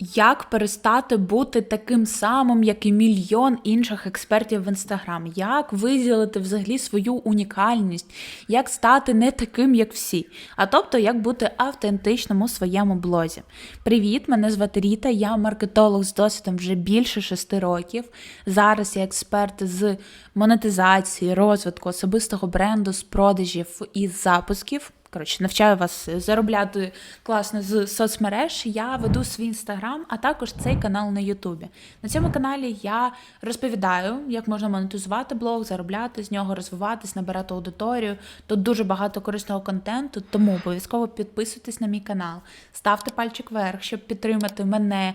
Як перестати бути таким самим, як і мільйон інших експертів в інстаграм? Як виділити взагалі свою унікальність, як стати не таким, як всі? А тобто, як бути автентичним у своєму блозі? Привіт, мене звати Ріта, я маркетолог з досвідом вже більше шести років. Зараз я експерт з монетизації, розвитку особистого бренду, з продажів і запусків. Коротше, навчаю вас заробляти класно з соцмереж. Я веду свій інстаграм, а також цей канал на Ютубі. На цьому каналі я розповідаю, як можна монетизувати блог, заробляти з нього, розвиватись, набирати аудиторію. Тут дуже багато корисного контенту, тому обов'язково підписуйтесь на мій канал, ставте пальчик вверх, щоб підтримати мене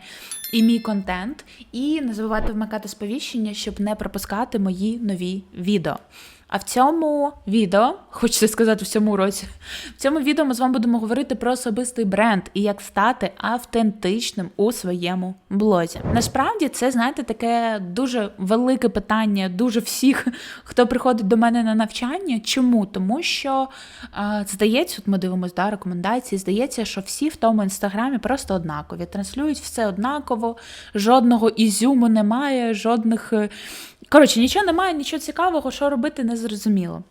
і мій контент. І не забувайте вмикати сповіщення, щоб не пропускати мої нові відео. А в цьому відео, хочеться сказати в цьому році, в цьому відео ми з вами будемо говорити про особистий бренд і як стати автентичним у своєму блозі. Насправді, це знаєте таке дуже велике питання, дуже всіх, хто приходить до мене на навчання. Чому? Тому що е, здається, от ми дивимося да, рекомендації. Здається, що всі в тому інстаграмі просто однакові, транслюють все однаково, жодного ізюму немає, жодних. е, Коротше, нічого немає, нічого цікавого, що робити, не зрозуміло.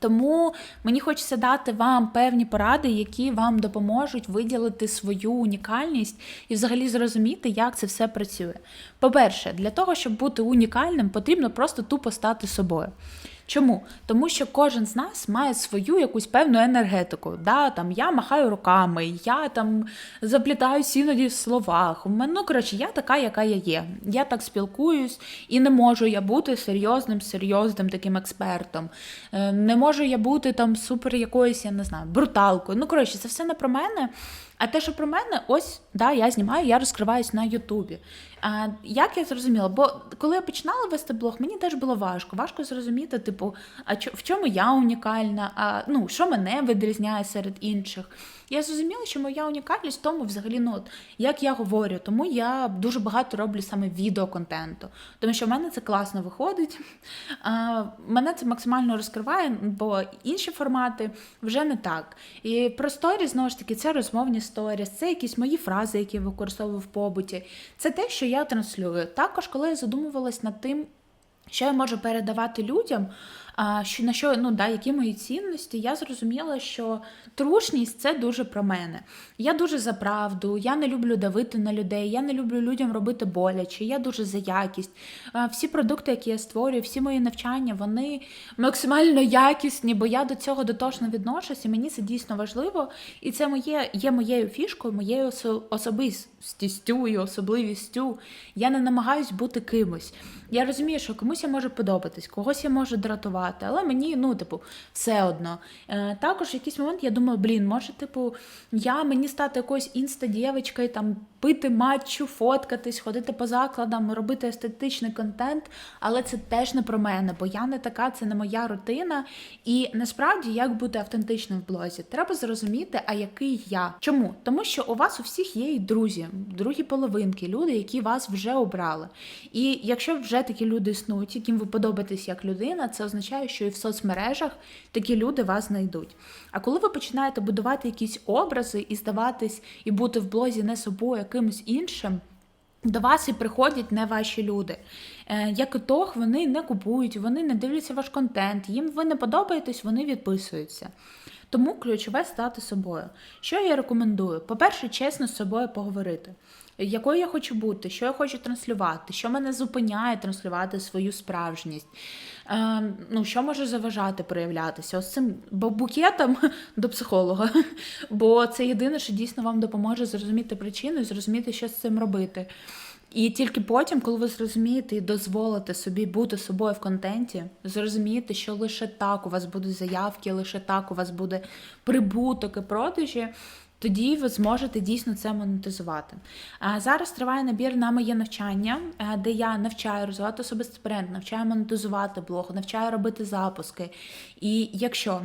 Тому мені хочеться дати вам певні поради, які вам допоможуть виділити свою унікальність і взагалі зрозуміти, як це все працює. По-перше, для того, щоб бути унікальним, потрібно просто тупо стати собою. Чому? Тому що кожен з нас має свою якусь певну енергетику. Да? Там, я махаю руками, я там заплітаюсь іноді в словах. Ну, коротше, я така, яка я є. Я так спілкуюсь, і не можу я бути серйозним, серйозним таким експертом. Е, Не можу я бути там супер якоюсь, я не знаю, бруталкою. Ну, коротше, це все не про мене. А те, що про мене, ось да, я знімаю, я розкриваюсь на Ютубі. А, Як я зрозуміла? Бо коли я починала вести блог, мені теж було важко. Важко зрозуміти, типу, а чо- в чому я унікальна, а ну що мене відрізняє серед інших. Я зрозуміла, що моя унікальність в тому, взагалі, ну от як я говорю, тому я дуже багато роблю саме відеоконтенту, тому що в мене це класно виходить. А, мене це максимально розкриває, бо інші формати вже не так. І про сторі, знову ж таки, це розмовні сторіс, це якісь мої фрази, які я використовую в побуті. Це те, що я транслюю. Також, коли я задумувалась над тим, що я можу передавати людям, а, що на що ну да, які мої цінності, я зрозуміла, що трушність це дуже про мене. Я дуже за правду, я не люблю давити на людей, я не люблю людям робити боляче, я дуже за якість. А, Всі продукти, які я створюю, всі мої навчання, вони максимально якісні, бо я до цього дотошно відношусь, і мені це дійсно важливо. І це моє є моєю фішкою, моєю осо- особистістю і особливістю. Я не намагаюсь бути кимось. Я розумію, що комусь я можу подобатись, когось я можу дратувати, але мені, ну, типу, все одно. Е, також в якийсь момент я думаю, блін, може, типу, я мені стати якоюсь інста-дівочкою, там, пити матчу, фоткатись, ходити по закладам, робити естетичний контент, але це теж не про мене, бо я не така, це не моя рутина. І насправді, як бути автентичним в блозі, треба зрозуміти, а який я. Чому? Тому що у вас у всіх є і друзі, другі половинки, люди, які вас вже обрали. І якщо вже такі люди існують, яким ви подобаєтесь як людина, це означає, що і в соцмережах такі люди вас знайдуть. А коли ви починаєте будувати якісь образи і здаватись, і бути в блозі не собою, а кимось іншим. До вас і приходять не ваші люди. Е, як ітог, вони не купують, вони не дивляться ваш контент, їм ви не подобаєтесь, вони відписуються. Тому ключове стати собою. Що я рекомендую? По-перше, чесно з собою поговорити. Якою я хочу бути, що я хочу транслювати, що мене зупиняє транслювати свою справжність, ну, що може заважати проявлятися? Ось цим букетом до психолога. Бо це єдине, що дійсно вам допоможе зрозуміти причину і зрозуміти, що з цим робити. І тільки потім, коли ви зрозумієте і дозволите собі бути собою в контенті, зрозумієте, що лише так у вас будуть заявки, лише так у вас буде прибуток і продажі. Тоді ви зможете дійсно це монетизувати. Зараз триває набір на моє навчання, де я навчаю розвивати особистий бренд, навчаю монетизувати блог, навчаю робити запуски. І якщо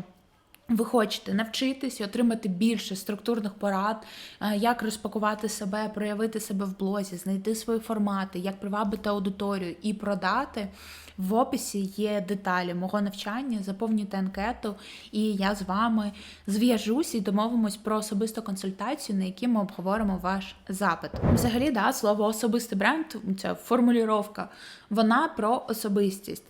ви хочете навчитись отримати більше структурних порад, е, як розпакувати себе, проявити себе в блозі, знайти свої формати, як привабити аудиторію і продати. В описі є деталі мого навчання, заповнюйте анкету, і я з вами зв'яжусь і домовимось про особисту консультацію, на якій ми обговоримо ваш запит. Взагалі, да, слово особистий бренд, ця формулювання, вона про особистість.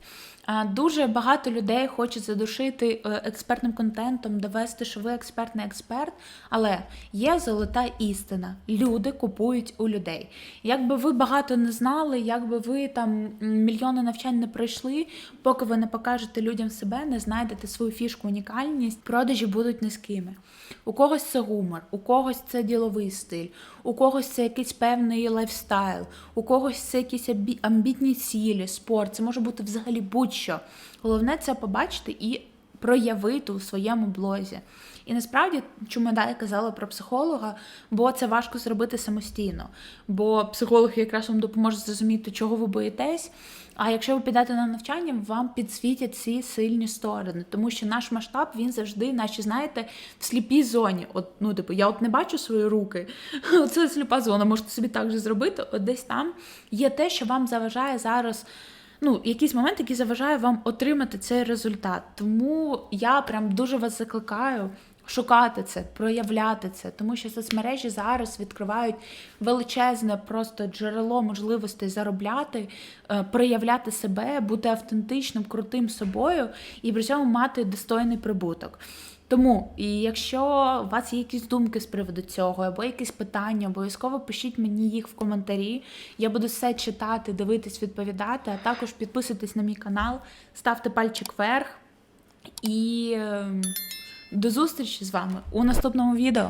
Дуже багато людей хочуть задушити е, експертним контентом, довести, що ви експертний експерт. Але є золота істина. Люди купують у людей. Якби ви багато не знали, якби ви там мільйони навчань не пройшли, поки ви не покажете людям себе, не знайдете свою фішку, унікальність, продажі будуть низькими. У когось це гумор, у когось це діловий стиль, у когось це якийсь певний лайфстайл, у когось це якісь амбітні цілі, спорт. Це може бути взагалі будь-що. Головне це побачити і проявити у своєму блозі. І насправді, чому я далі казала про психолога, бо це важко зробити самостійно. Бо психолог якраз вам допоможе зрозуміти, чого ви боїтесь. А якщо ви підете на навчання, вам підсвітять ці сильні сторони, тому що наш масштаб він завжди, наче знаєте, в сліпій зоні. От, ну, типу, я от не бачу свої руки. Це сліпа зона, можете собі так же зробити. От десь там є те, що вам заважає зараз ну, якийсь момент, який заважає вам отримати цей результат. Тому я прям дуже вас закликаю. Шукати це, проявляти це, тому що соцмережі зараз відкривають величезне просто джерело можливостей заробляти, е, проявляти себе, бути автентичним, крутим собою і при цьому мати достойний прибуток. Тому, і якщо у вас є якісь думки з приводу цього, або якісь питання, обов'язково пишіть мені їх в коментарі. Я буду все читати, дивитись, відповідати, а також підписуйтесь на мій канал, ставте пальчик вверх. І ем, до зустрічі з вами у наступному відео.